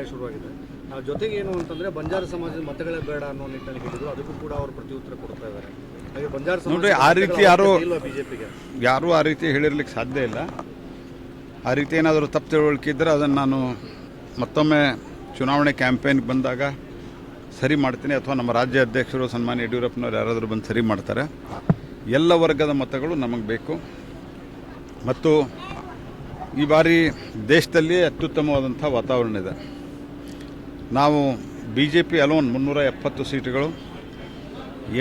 ಶುರುವಾಗಿದೆ. ಜೊತೆಗೆ ಏನು ಅಂತಂದ್ರೆ ಬಂಜಾರ ಸಮಾಜದ ಮತಗಳೇ ಬೇಡ ಅನ್ನೋ ನಿಟ್ಟಿನಲ್ಲಿ ಹೇಳಿದ್ರು. ಅದಕ್ಕೂ ಕೂಡ ಅವರು ಪ್ರತಿ ಉತ್ತರ ಕೊಡ್ತಾ ಇದ್ದಾರೆ. ಹಾಗೆ ಬಂಜಾರ ನೋಡ್ರಿ, ಆ ರೀತಿ ಯಾರು- ಬಿಜೆಪಿಗೆ? ಯಾರೂ ಆ ರೀತಿ ಹೇಳಿರ್ಲಿಕ್ಕೆ ಸಾಧ್ಯ ಇಲ್ಲ. ಆ ರೀತಿ ಏನಾದರೂ ತಪ್ಪು ತಿಳುವಳಿಕೆ ಇದ್ದರೆ ಅದನ್ನು ನಾನು ಮತ್ತೊಮ್ಮೆ ಚುನಾವಣೆ ಕ್ಯಾಂಪೇನ್ಗೆ ಬಂದಾಗ ಸರಿ ಮಾಡ್ತೀನಿ. ಅಥವಾ ನಮ್ಮ ರಾಜ್ಯ ಅಧ್ಯಕ್ಷರು ಸನ್ಮಾನ್ಯ ಯಡಿಯೂರಪ್ಪನವ್ರು ಯಾರಾದರೂ ಬಂದು ಸರಿ ಮಾಡ್ತಾರೆ. ಎಲ್ಲ ವರ್ಗದ ಮತಗಳು ನಮಗೆ ಬೇಕು. ಮತ್ತು ಈ ಬಾರಿ ದೇಶದಲ್ಲಿ ಅತ್ಯುತ್ತಮವಾದಂಥ ವಾತಾವರಣ ಇದೆ. ನಾವು ಬಿ ಜೆ ಪಿ ಅಲೋನ್ ಮುನ್ನೂರ ಎಪ್ಪತ್ತು ಸೀಟುಗಳು,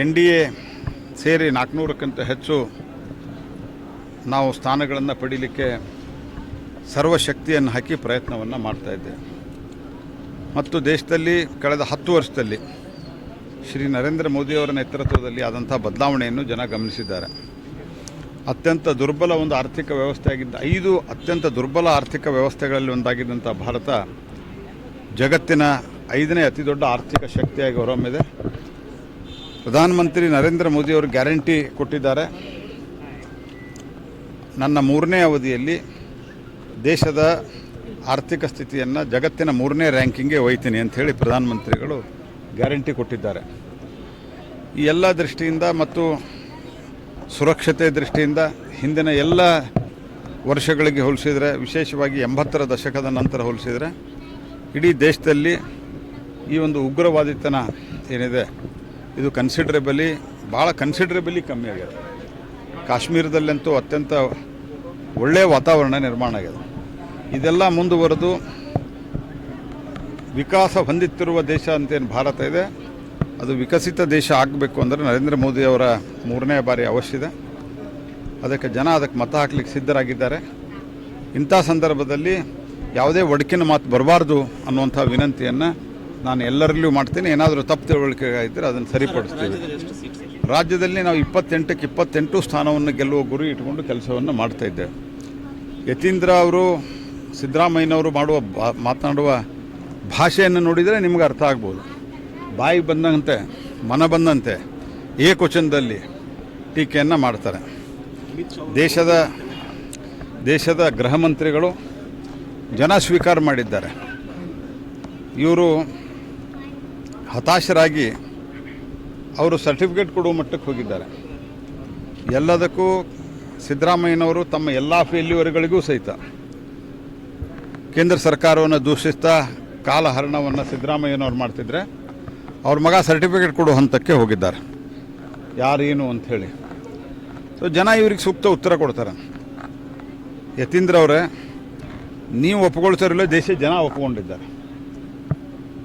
ಎನ್ ಡಿ ಎ ಸೇರಿ ನಾಲ್ಕುನೂರಕ್ಕಿಂತ ಹೆಚ್ಚು ನಾವು ಸ್ಥಾನಗಳನ್ನು ಪಡೀಲಿಕ್ಕೆ ಸರ್ವಶಕ್ತಿಯನ್ನು ಹಾಕಿ ಪ್ರಯತ್ನವನ್ನು ಮಾಡ್ತಾ ಇದ್ದೇವೆ ಮತ್ತು ದೇಶದಲ್ಲಿ ಕಳೆದ ಹತ್ತು ವರ್ಷದಲ್ಲಿ ಶ್ರೀ ನರೇಂದ್ರ ಮೋದಿಯವರ ನೇತೃತ್ವದಲ್ಲಿ ಆದಂಥ ಬದಲಾವಣೆಯನ್ನು ಜನ ಗಮನಿಸಿದ್ದಾರೆ. ಅತ್ಯಂತ ದುರ್ಬಲ ಒಂದು ಆರ್ಥಿಕ ವ್ಯವಸ್ಥೆ ಆಗಿದ್ದ ಐದು ಅತ್ಯಂತ ದುರ್ಬಲ ಆರ್ಥಿಕ ವ್ಯವಸ್ಥೆಗಳಲ್ಲಿ ಒಂದಾಗಿದ್ದಂಥ ಭಾರತ ಜಗತ್ತಿನ ಐದನೇ ಅತಿ ದೊಡ್ಡ ಆರ್ಥಿಕ ಶಕ್ತಿಯಾಗಿ ಹೊರಹೊಮ್ಮಿದೆ. ಪ್ರಧಾನಮಂತ್ರಿ ನರೇಂದ್ರ ಮೋದಿಯವರು ಗ್ಯಾರಂಟಿ ಕೊಟ್ಟಿದ್ದಾರೆ. ನನ್ನ ಮೂರನೇ ಅವಧಿಯಲ್ಲಿ ದೇಶದ ಆರ್ಥಿಕ ಸ್ಥಿತಿಯನ್ನು ಜಗತ್ತಿನ ಮೂರನೇ ರ್ಯಾಂಕಿಂಗ್ಗೆ ಒಯ್ತೀನಿ ಅಂಥೇಳಿ ಪ್ರಧಾನಮಂತ್ರಿಗಳು ಗ್ಯಾರಂಟಿ ಕೊಟ್ಟಿದ್ದಾರೆ. ಈ ಎಲ್ಲ ದೃಷ್ಟಿಯಿಂದ ಮತ್ತು ಸುರಕ್ಷತೆ ದೃಷ್ಟಿಯಿಂದ ಹಿಂದಿನ ಎಲ್ಲ ವರ್ಷಗಳಿಗೆ ಹೋಲಿಸಿದರೆ, ವಿಶೇಷವಾಗಿ ಎಂಬತ್ತರ ದಶಕದ ನಂತರ ಹೋಲಿಸಿದರೆ ಇಡೀ ದೇಶದಲ್ಲಿ ಈ ಒಂದು ಉಗ್ರವಾದಿತನ ಏನಿದೆ, ಇದು ಕನ್ಸಿಡ್ರೇಬಲಿ ಭಾಳ ಕನ್ಸಿಡ್ರೇಬಲಿ ಕಮ್ಮಿ ಆಗಿದೆ. ಕಾಶ್ಮೀರದಲ್ಲಂತೂ ಅತ್ಯಂತ ಒಳ್ಳೆಯ ವಾತಾವರಣ ನಿರ್ಮಾಣ ಆಗಿದೆ. ಇದೆಲ್ಲ ಮುಂದುವರೆದು ವಿಕಾಸ ಹೊಂದುತ್ತಿರುವ ದೇಶ ಅಂತೇನು ಭಾರತ ಇದೆ. ಅದು ವಿಕಸಿತ ದೇಶ ಆಗಬೇಕು ಅಂದರೆ ನರೇಂದ್ರ ಮೋದಿ ಅವರ ಮೂರನೇ ಬಾರಿ ಅವಶ್ಯ ಇದೆ. ಅದಕ್ಕೆ ಜನ ಅದಕ್ಕೆ ಮತ ಹಾಕ್ಲಿಕ್ಕೆ ಸಿದ್ಧರಾಗಿದ್ದಾರೆ. ಇಂಥ ಸಂದರ್ಭದಲ್ಲಿ ಯಾವುದೇ ಒಡಕಿನ ಮಾತು ಬರಬಾರ್ದು ಅನ್ನುವಂಥ ವಿನಂತಿಯನ್ನು ನಾನು ಎಲ್ಲರಲ್ಲೂ ಮಾಡ್ತೀನಿ. ಏನಾದರೂ ತಪ್ಪು ತಿಳುವಳಿಕೆ ಇದ್ದರೆ ಅದನ್ನು ಸರಿಪಡಿಸ್ತೀವಿ. ರಾಜ್ಯದಲ್ಲಿ ನಾವು ಇಪ್ಪತ್ತೆಂಟಕ್ಕೆ ಇಪ್ಪತ್ತೆಂಟು ಸ್ಥಾನವನ್ನು ಗೆಲ್ಲುವ ಗುರಿ ಇಟ್ಕೊಂಡು ಕೆಲಸವನ್ನು ಮಾಡ್ತಾ ಇದ್ದೇವೆ ಯತೀಂದ್ರ ಅವರು ಸಿದ್ದರಾಮಯ್ಯನವರು ಮಾಡುವ ಮಾತನಾಡುವ ಭಾಷೆಯನ್ನು ನೋಡಿದರೆ ನಿಮ್ಗೆ ಅರ್ಥ ಆಗ್ಬೋದು. ಬಾಯಿಗೆ ಬಂದಂತೆ ಮನ ಬಂದಂತೆ ಏಕವಚನದಲ್ಲಿ ಟೀಕೆಯನ್ನು ಮಾಡ್ತಾರೆ. ದೇಶದ ದೇಶದ ಗೃಹ ಮಂತ್ರಿಗಳು ಜನ ಸ್ವೀಕಾರ ಮಾಡಿದ್ದಾರೆ. ಇವರು ಹತಾಶರಾಗಿ ಅವರು ಸರ್ಟಿಫಿಕೇಟ್ ಕೊಡುವ ಮಟ್ಟಕ್ಕೆ ಹೋಗಿದ್ದಾರೆ. ಎಲ್ಲದಕ್ಕೂ ಸಿದ್ದರಾಮಯ್ಯನವರು ತಮ್ಮ ಎಲ್ಲ ಫೇಲ್ಯೂರ್ಗಳಿಗೂ ಸಹಿತ ಕೇಂದ್ರ ಸರ್ಕಾರವನ್ನು ದೂಷಿಸ್ತಾ ಕಾಲಹರಣವನ್ನು ಸಿದ್ದರಾಮಯ್ಯನವ್ರು ಮಾಡ್ತಿದ್ರೆ ಅವ್ರ ಮಗ ಸರ್ಟಿಫಿಕೇಟ್ ಕೊಡೋ ಹಂತಕ್ಕೆ ಹೋಗಿದ್ದಾರೆ. ಯಾರೇನು ಅಂಥೇಳಿ ಸೊ ಜನ ಇವ್ರಿಗೆ ಸೂಕ್ತ ಉತ್ತರ ಕೊಡ್ತಾರೆ. ಯತೀಂದ್ರ ಅವರೇ ನೀವು ಒಪ್ಕೊಳ್ತಾರಿಲ್ಲ ದೇಶದ ಜನ ಒಪ್ಪಿಕೊಂಡಿದ್ದಾರೆ.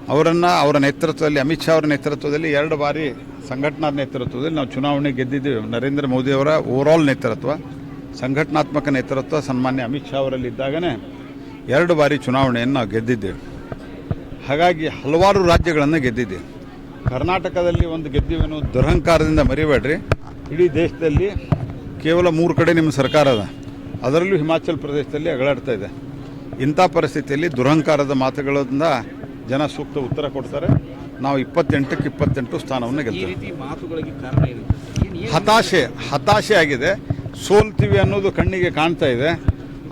ಅವರನ್ನು ಅವರ ನೇತೃತ್ವದಲ್ಲಿ, ಅಮಿತ್ ಶಾ ಅವರ ನೇತೃತ್ವದಲ್ಲಿ ಎರಡು ಬಾರಿ ಸಂಘಟನಾ ನೇತೃತ್ವದಲ್ಲಿ ನಾವು ಚುನಾವಣೆ ಗೆದ್ದಿದ್ದೇವೆ. ನರೇಂದ್ರ ಮೋದಿಯವರ ಓವರಾಲ್ ನೇತೃತ್ವ, ಸಂಘಟನಾತ್ಮಕ ನೇತೃತ್ವ, ಸನ್ಮಾನ್ಯ ಅಮಿತ್ ಶಾ ಅವರಲ್ಲಿ ಇದ್ದಾಗನೇ ಎರಡು ಬಾರಿ ಚುನಾವಣೆಯನ್ನು ನಾವು ಗೆದ್ದಿದ್ದೇವೆ. ಹಾಗಾಗಿ ಹಲವಾರು ರಾಜ್ಯಗಳನ್ನು ಗೆದ್ದಿದ್ದೇವೆ. ಕರ್ನಾಟಕದಲ್ಲಿ ಒಂದು ಗೆದ್ದಿವೆನೋ ದುರಹಂಕಾರದಿಂದ ಮರಿಬೇಡ್ರಿ. ಇಡೀ ದೇಶದಲ್ಲಿ ಕೇವಲ ಮೂರು ಕಡೆ ನಿಮ್ಮ ಸರ್ಕಾರ ಅದ. ಅದರಲ್ಲೂ ಹಿಮಾಚಲ ಪ್ರದೇಶದಲ್ಲಿ ಅಗಳಾಡ್ತಾ ಇದೆ. ಇಂಥ ಪರಿಸ್ಥಿತಿಯಲ್ಲಿ ದುರಹಂಕಾರದ ಮಾತುಗಳಿಂದ ಜನ ಸೂಕ್ತ ಉತ್ತರ ಕೊಡ್ತಾರೆ. ನಾವು ಇಪ್ಪತ್ತೆಂಟಕ್ಕೆ ಇಪ್ಪತ್ತೆಂಟು ಸ್ಥಾನವನ್ನು ಈ ರೀತಿ ಮಾತುಗಳಿಗೆ ಕಾರಣ ಏನು ಏನ್- ಏನ್- ಹತಾಶೆ ಹತಾಶೆ ಆಗಿದೆ. ಸೋಲ್ತೀವಿ ಅನ್ನೋದು ಕಣ್ಣಿಗೆ ಕಾಣ್ತಾ ಇದೆ.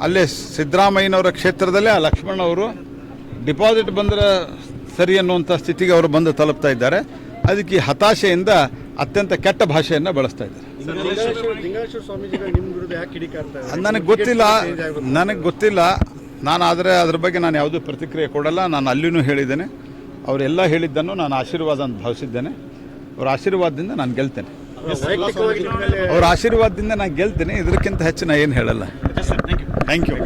ಅಲ್ಲೇ ಸಿದ್ದರಾಮಯ್ಯನವರ ಕ್ಷೇತ್ರದಲ್ಲೇ ಆ ಲಕ್ಷ್ಮಣ್ ಅವರು ಡಿಪಾಸಿಟ್ ಬಂದರೆ ಸರಿ ಅನ್ನುವಂಥ ಸ್ಥಿತಿಗೆ ಅವರು ಬಂದು ತಲುಪ್ತಾ ಇದ್ದಾರೆ. ಅದಕ್ಕೆ ಈ ಹತಾಶೆಯಿಂದ ಅತ್ಯಂತ ಕೆಟ್ಟ ಭಾಷೆಯನ್ನು ಬಳಸ್ತಾ ಇದ್ದಾರೆ. ನನಗೆ ಗೊತ್ತಿಲ್ಲ ನನಗೆ ಗೊತ್ತಿಲ್ಲ. ನಾನು ಆದರೆ ಅದ್ರ ಬಗ್ಗೆ ನಾನು ಯಾವುದೂ ಪ್ರತಿಕ್ರಿಯೆ ಕೊಡಲ್ಲ ನಾನು ಅಲ್ಲಿನೂ ಹೇಳಿದ್ದೇನೆ. ಅವರೆಲ್ಲ ಹೇಳಿದ್ದನ್ನು ನಾನು ಆಶೀರ್ವಾದ ಅಂತ ಭಾವಿಸಿದ್ದೇನೆ. ಅವ್ರ ಆಶೀರ್ವಾದದಿಂದ ನಾನು ಗೆಲ್ತೇನೆ. ಅವರ ಆಶೀರ್ವಾದದಿಂದ ನಾನು ಗೆಲ್ತೇನೆ ಇದಕ್ಕಿಂತ ಹೆಚ್ಚು ನಾನು ಏನು ಹೇಳಲ್ಲ. Thank you